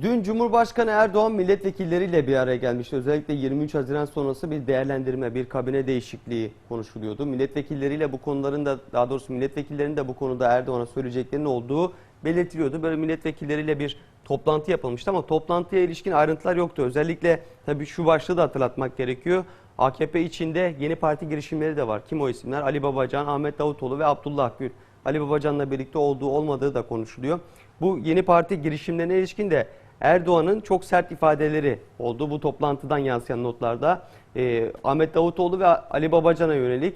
Dün Cumhurbaşkanı Erdoğan milletvekilleriyle bir araya gelmişti. Özellikle 23 Haziran sonrası bir değerlendirme, bir kabine değişikliği konuşuluyordu. Milletvekilleriyle bu konuların da daha doğrusu milletvekillerinin de bu konuda Erdoğan'a söyleyeceklerinin olduğu belirtiliyordu. Böyle milletvekilleriyle bir toplantı yapılmıştı ama toplantıya ilişkin ayrıntılar yoktu. Özellikle tabii şu başlığı da hatırlatmak gerekiyor. AKP içinde yeni parti girişimleri de var. Kim o isimler? Ali Babacan, Ahmet Davutoğlu ve Abdullah Gül. Ali Babacan'la birlikte olduğu olmadığı da konuşuluyor. Bu yeni parti girişimlerine ilişkin de Erdoğan'ın çok sert ifadeleri oldu. Bu toplantıdan yansıyan notlarda Ee, Ahmet Davutoğlu ve Ali Babacan'a yönelik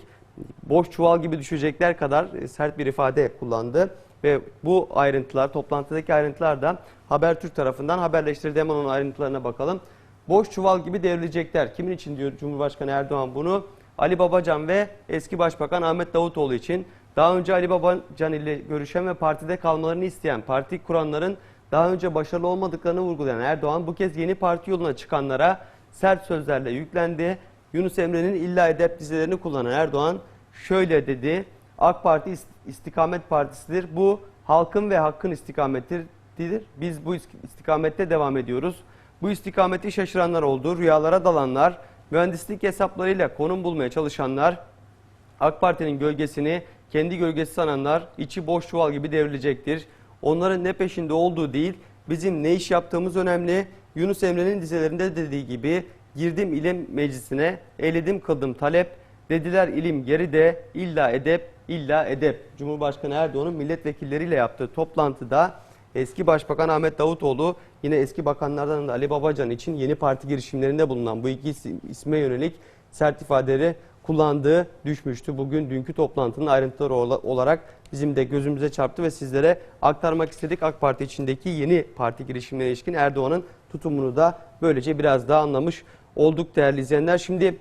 boş çuval gibi düşecekler kadar e, sert bir ifade kullandı. Ve bu ayrıntılar, toplantıdaki ayrıntılar da Habertürk tarafından haberleştirildi. Hemen onun ayrıntılarına bakalım. Boş çuval gibi devrilecekler. Kimin için diyor Cumhurbaşkanı Erdoğan bunu? Ali Babacan ve eski Başbakan Ahmet Davutoğlu için. Daha önce Ali Babacan ile görüşen ve partide kalmalarını isteyen parti kuranların daha önce başarılı olmadıklarını vurgulayan Erdoğan bu kez yeni parti yoluna çıkanlara sert sözlerle yüklendi. Yunus Emre'nin illa edep dizelerini kullanan Erdoğan şöyle dedi. AK Parti ist- istikamet partisidir. Bu halkın ve hakkın istikametidir. Biz bu ist- istikamette devam ediyoruz. Bu istikameti şaşıranlar oldu. Rüyalara dalanlar, mühendislik hesaplarıyla konum bulmaya çalışanlar, AK Parti'nin gölgesini kendi gölgesi sananlar içi boş çuval gibi devrilecektir. Onların ne peşinde olduğu değil, bizim ne iş yaptığımız önemli. Yunus Emre'nin dizelerinde dediği gibi girdim ilim meclisine, eyledim kıldım talep. Dediler ilim geride, illa edep, illa edep. Cumhurbaşkanı Erdoğan'ın milletvekilleriyle yaptığı toplantıda eski Başbakan Ahmet Davutoğlu yine eski bakanlardan da Ali Babacan için yeni parti girişimlerinde bulunan bu iki isme yönelik sert ifadeleri kullandığı düşmüştü. Bugün dünkü toplantının ayrıntıları ola- olarak bizim de gözümüze çarptı ve sizlere aktarmak istedik. AK Parti içindeki yeni parti girişimlerine ilişkin Erdoğan'ın tutumunu da böylece biraz daha anlamış olduk değerli izleyenler. Şimdi